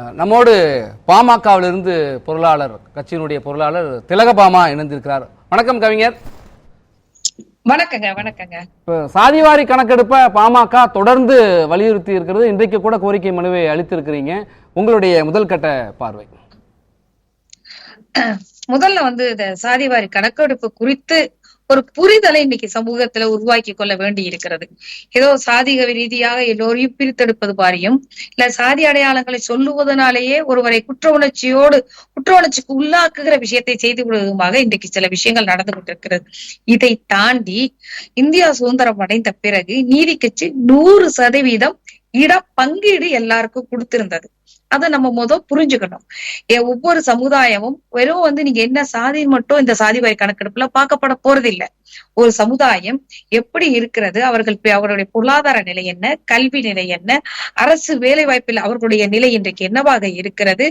நம்மோடு பாமகவிலிருந்து பொருளாளர் கட்சியினுடைய பொருளாளர் திலகபாமா இணைந்திருக்கிறார். வணக்கம் கவிஞர். வணக்கங்க வணக்கங்க. இப்போ சாதிவாரி கணக்கெடுப்பை பாமக தொடர்ந்து வலியுறுத்தி இருக்கிறது. இன்றைக்கு கூட கோரிக்கை மனுவை அளித்திருக்கிறீங்க. உங்களுடைய முதல் கட்ட பார்வை. முதல்ல வந்து இந்த சாதிவாரி கணக்கெடுப்பு குறித்து ஒரு புரிதலை இன்னைக்கு சமூகத்துல உருவாக்கி கொள்ள வேண்டி இருக்கிறது. ஏதோ சாதிக ரீதியாக எல்லோரையும் பிரித்தெடுப்பது பாரியும் இல்ல சாதி அடையாளங்களை சொல்லுவதனாலேயே ஒருவரை குற்ற உணர்ச்சியோடு குற்ற உணர்ச்சிக்கு உள்ளாக்குகிற விஷயத்தை செய்து விடுவதுமாக இன்றைக்கு சில விஷயங்கள் நடந்து கொண்டிருக்கிறது. இதை தாண்டி இந்தியா சுதந்திரம் அடைந்த பிறகு நீதி கட்சி நூறு சதவீதம் இட பங்கீடு எல்லாருக்கும் கொடுத்திருந்தது. அதை நம்ம முத புரிஞ்சுக்கணும். ஒவ்வொரு சமுதாயமும் வெறும் வந்து நீங்க என்ன சாதி மட்டும் இந்த சாதி வாரி கணக்கெடுப்புல பார்க்கப்பட போறது இல்ல ஒரு சமுதாயம் எப்படி இருக்கிறது அவர்கள் அவருடைய அவர்களுடைய பொருளாதார நிலை என்ன கல்வி நிலை என்ன அரசு வேலை வாய்ப்பில் அவர்களுடைய நிலை இன்றைக்கு என்னவாக இருக்கிறது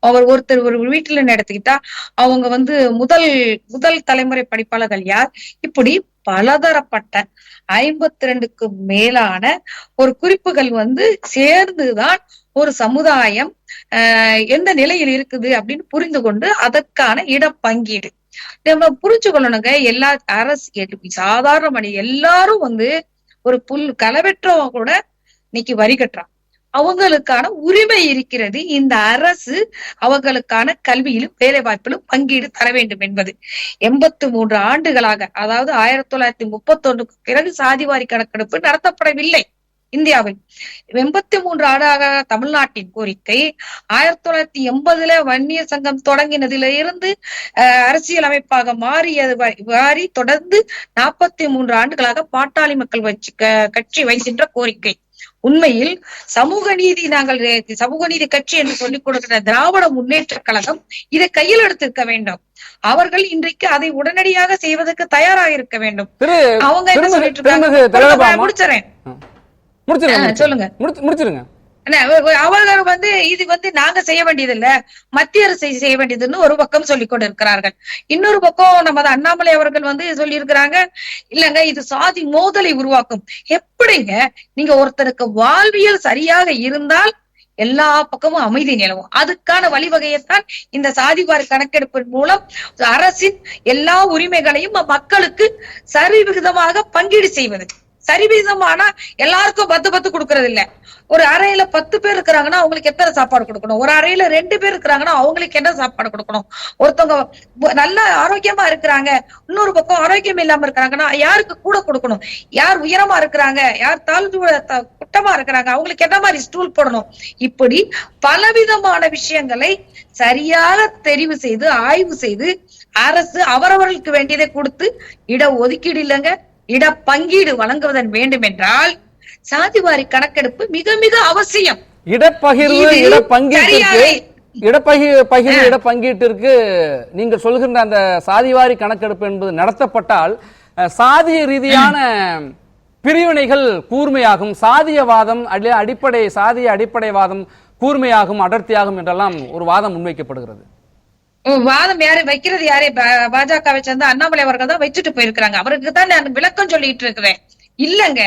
அவர் ஒருத்தர் ஒரு வீட்டுல எடுத்துக்கிட்டா அவங்க வந்து முதல் முதல் தலைமுறை படிப்பாளர்கள் யார்? இப்படி பலதரப்பட்ட ஐம்பத்தி ரெண்டுக்கு மேலான ஒரு குறிப்புகள் வந்து சேர்ந்துதான் ஒரு சமுதாயம் ஆஹ் எந்த நிலையில் இருக்குது அப்படின்னு புரிந்து கொண்டு அதற்கான இடப்பங்கீடு நம்ம புரிஞ்சு கொள்ளணுங்க. எல்லா அரசு சாதாரண மணி எல்லாரும் வந்து ஒரு புல் கலவெற்றவங்க கூட இன்னைக்கு வரி கட்டுறான். அவங்களுக்கான உரிமை இருக்கிறது இந்த அரசு அவங்களுக்கான கல்வியிலும் வேலை வாய்ப்பிலும் பங்கீடு தர வேண்டும் என்பது. எண்பத்து மூன்று ஆண்டுகளாக அதாவது ஆயிரத்தி தொள்ளாயிரத்தி முப்பத்தி ஒன்றுக்கு பிறகு சாதிவாரி கணக்கெடுப்பு நடத்தப்படவில்லை. இந்தியாவில். எண்பத்தி மூன்று ஆண்டாக தமிழ்நாட்டின் கோரிக்கை ஆயிரத்தி தொள்ளாயிரத்தி எண்பதுல வன்னியர் சங்கம் தொடங்கினதுல இருந்து அரசியல் அமைப்பாக மாறியது மாறி தொடர்ந்து நாற்பத்தி மூன்று ஆண்டுகளாக பாட்டாளி மக்கள் வச்சு கட்சி வைக்கின்ற கோரிக்கை. உண்மையில் சமூக நீதி நாங்கள் சமூக நீதி கட்சி என்று சொல்லிக் கொடுக்கிற திராவிட முன்னேற்ற கழகம் இதை கையில் எடுத்திருக்க வேண்டும். அவர்கள் இன்றைக்கு அதை உடனடியாக செய்வதற்கு தயாராக இருக்க வேண்டும். அவங்க என்ன சொல்லிட்டு இருக்காங்க? முடிச்சிடறேன். முடிச்சிருங்க. சொல்லுங்க. அவர்கள் வந்து இது வந்து நாங்க செய்ய வேண்டியது இல்ல மத்திய அரசு செய்ய வேண்டியதுன்னு ஒரு பக்கம் சொல்லிக் கொண்டு இருக்கிறார்கள் இன்னொரு பக்கம் நமது அண்ணாமலை அவர்கள் வந்து சொல்லி இருக்கிறாங்க இல்லங்க இது சாதி மோதலை உருவாக்கும். எப்படிங்க? நீங்க ஒருத்தருக்கு வாழ்வியல் சரியாக இருந்தால் எல்லா பக்கமும் அமைதி நிலவும். அதுக்கான வழிவகையைத்தான் இந்த சாதிவாரி கணக்கெடுப்பின் மூலம் அரசின் எல்லா உரிமைகளையும் மக்களுக்கு சரிவிகிதமாக பங்கீடு செய்வது. சரிவீதமானா எல்லாருக்கும் பத்து பத்து கொடுக்கறது இல்ல ஒரு அறையில பத்து பேர் இருக்கிறாங்கன்னா அவங்களுக்கு எத்தனை சாப்பாடு கொடுக்கணும்? ஒரு அறையில ரெண்டு பேர் இருக்கிறாங்கன்னா அவங்களுக்கு என்ன சாப்பாடு கொடுக்கணும்? ஒருத்தவங்க நல்லா நல்ல ஆரோக்கியமா இருக்கிறாங்க. இன்னொரு பக்கம் ஆரோக்கியம் இல்லாம இருக்கிறாங்கன்னா யாருக்கு கூட கொடுக்கணும்? யார் உயரமா இருக்கிறாங்க? யார் தாழ்வு குட்டமா இருக்கிறாங்க? அவங்களுக்கு என்ன மாதிரி ஸ்டூல் போடணும்? இப்படி பலவிதமான விஷயங்களை சரியாக தெரிவு செய்து ஆய்வு செய்து அரசு அவரவர்களுக்கு வேண்டியதை கொடுத்து இட ஒதுக்கீடு இல்லைங்க. இட பங்கீடு வழங்குவதன் வேண்டும் என்றால் சாதிவாரி கணக்கெடுப்பு மிக மிக அவசியம். இடப்பகிர்வு இடப்பங்கீட்டிற்கு இடப்பகி பகிர்வு இடப்பங்கீட்டிற்கு நீங்கள் சொல்கின்ற அந்த சாதிவாரி கணக்கெடுப்பு என்பது நடத்தப்பட்டால் சாதிய ரீதியான பிரிவினைகள் கூர்மையாகும் சாதியவாதம் அடி- அடிப்படை சாதிய அடிப்படைவாதம் கூர்மையாகும் அடர்த்தியாகும் என்றெல்லாம் ஒரு வாதம் முன்வைக்கப்படுகிறது. வாதம் யாரு? வைக்கிறது யாரு? பாஜகவை சேர்ந்த அண்ணாமலை அவர்கள் தான் வச்சுட்டு போயிருக்கிறாங்க. அவருக்கு தான் நான் விளக்கம் சொல்லிட்டு இருக்கிறேன் இல்லங்க.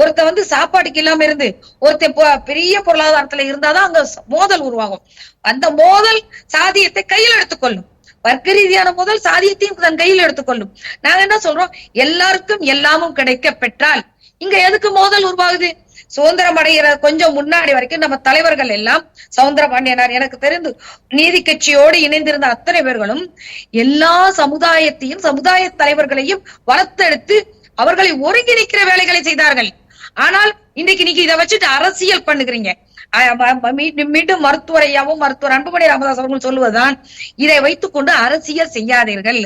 ஒருத்த வந்து சாப்பாட்டுக்கு இல்லாம இருந்து ஒருத்தன் பெரிய பொருளாதாரத்துல இருந்தாதான் அங்க மோதல் உருவாகும். அந்த மோதல் சாதியத்தை கையில் எடுத்துக்கொள்ளும். வர்க்க ரீதியான மோதல் சாதியத்தையும் தன் கையில் எடுத்துக்கொள்ளும். நாங்க என்ன சொல்றோம்? எல்லாருக்கும் எல்லாமும் கிடைக்க பெற்றால் இங்க எதுக்கு மோதல் உருவாகுது? சுதந்திரம் அடைகிற கொஞ்சம் முன்னாடி வரைக்கும் நம்ம தலைவர்கள் எல்லாம் சவுந்தர பாண்டியனார். எனக்கு தெரிந்து நீதி கட்சியோடு இணைந்திருந்த அத்தனை பேர்களும் எல்லா சமுதாயத்தையும் சமுதாய தலைவர்களையும் வளர்த்தெடுத்து அவர்களை ஒருங்கிணைக்கிற வேலைகளை செய்தார்கள். ஆனால் இன்னைக்கு நீங்க இதை வச்சுட்டு அரசியல் பண்ணுகிறீங்க. மீண்டும் மருத்துவர் ஐயாவும் மருத்துவர் அன்புமணி ராமதாஸ் அவர்கள் சொல்லுவதுதான் இதை வைத்துக்கொண்டு அரசியல் செய்யாதீர்கள்.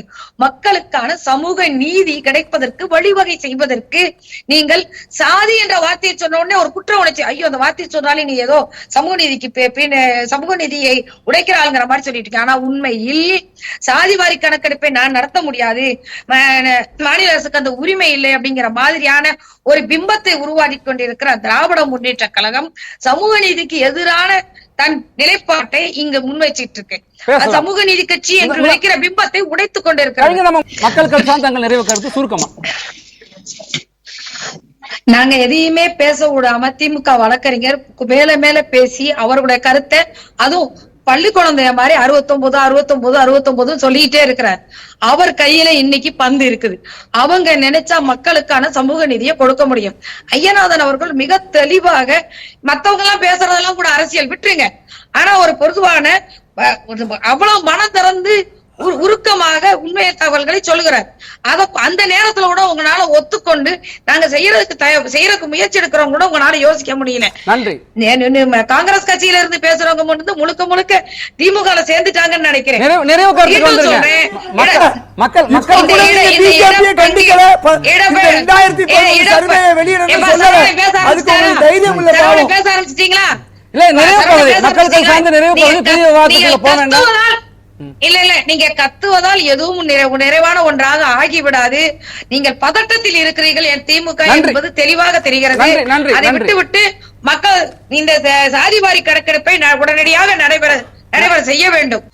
மக்களுக்கான சமூக நீதி கிடைப்பதற்கு வழிவகை செய்வதற்கு நீங்கள் சாதி என்ற வார்த்தையை சொன்ன உடனே ஒரு குற்ற உணர்ச்சி ஐயோ அந்த வார்த்தையை சொன்னாலே நீ ஏதோ சமூக நீதிக்கு பின்ன சமூக நீதியை உடைக்கிறாங்கிற மாதிரி சொல்லிட்டு இருக்கீங்க ஆனா உண்மையில் சாதிவாரி கணக்கெடுப்பை நான் நடத்த முடியாது. மாநில அரசுக்கு அந்த உரிமை இல்லை அப்படிங்கிற மாதிரியான ஒரு பிம்பத்தை உருவாக்கி கொண்டிருக்கிற திராவிட முன்னேற்ற கழகம் சமூக நீதிக்கு எதிரான தன் நிலைப்பாட்டை இங்கு முன்வைச்சிட்டு இருக்கு பேசலாம். சமூக நீதி கட்சி என்று வைக்கிற பிம்பத்தை உடைத்துக் நம்ம மக்கள் கட்சி தங்கள் நிறைவு கருத்து சுருக்கமா. நாங்க எதையுமே பேச விடாம திமுக வழக்கறிஞர் மேல மேல பேசி அவருடைய கருத்தை அதுவும் பள்ளி குழந்தைய மாதிரி அறுபத்தொன்பது அறுபத்தொன்பது அறுபத்தொன்பது சொல்லிட்டே இருக்கிறார். அவர் கையில இன்னைக்கு பந்து இருக்குது. அவங்க நினைச்சா மக்களுக்கான சமூக நிதியை கொடுக்க முடியும். ஐயநாதன் அவர்கள் மிக தெளிவாக மத்தவங்க எல்லாம் பேசுறதெல்லாம் கூட அரசியல் விட்டுருங்க. ஆனா ஒரு பொதுவான அவ்வளவு மனம் திறந்து உருக்கமாக உண்மை தகவல்களை சொல்லுகிறார் அத அந்த நேரத்துல கூட உங்களால ஒத்துக்கொண்டு நாங்க செய்யறதுக்கு தய- செய்யறதுக்கு முயற்சி எடுக்கிறவங்க கூட உங்களால யோசிக்க முடியல காங்கிரஸ் கட்சியில இருந்து பேசுறவங்க மட்டும் முழுக்க முழுக்க திமுக சேர்ந்துட்டாங்கன்னு நினைக்கிறேன். மக்கள் மக்கள் மக்கள் இந்த கூட இட- நீங்க இந்த BJP யை இட- கண்டிக்கல. ப- இட- இந்த 2011 இட- சர்வேயை வெளியிடணும்னு ஏப்பா, சொல்லல. சரவணன் பேச அதுக்கு உங்களுக்கு ஆரம்பிச்சிட்டாரா? தைரியம் இல்ல சரவணன் பாவம். பேச ஆரம்பிச்சிட்டீங்களா இல்ல, நிறைவு பகுதி. மக்களுக்கு? சார்ந்த நிறைவு பகுதி, விவாதத்துக்குள்ள போக வேண்டாம். இல்ல இல்ல நீங்க கத்துவதால் எதுவும் நிறை- நிறைவான ஒன்றாக ஆகிவிடாது நீங்கள் பதட்டத்தில் இருக்கிறீர்கள் என் திமுக. என்பது தெளிவாக தெரிகிறது அதை நன்றி. விட்டு விட்டு மக்கள் இந்த சாதிவாரி கணக்கெடுப்பை உடனடியாக நடைபெற நடைபெற செய்ய வேண்டும்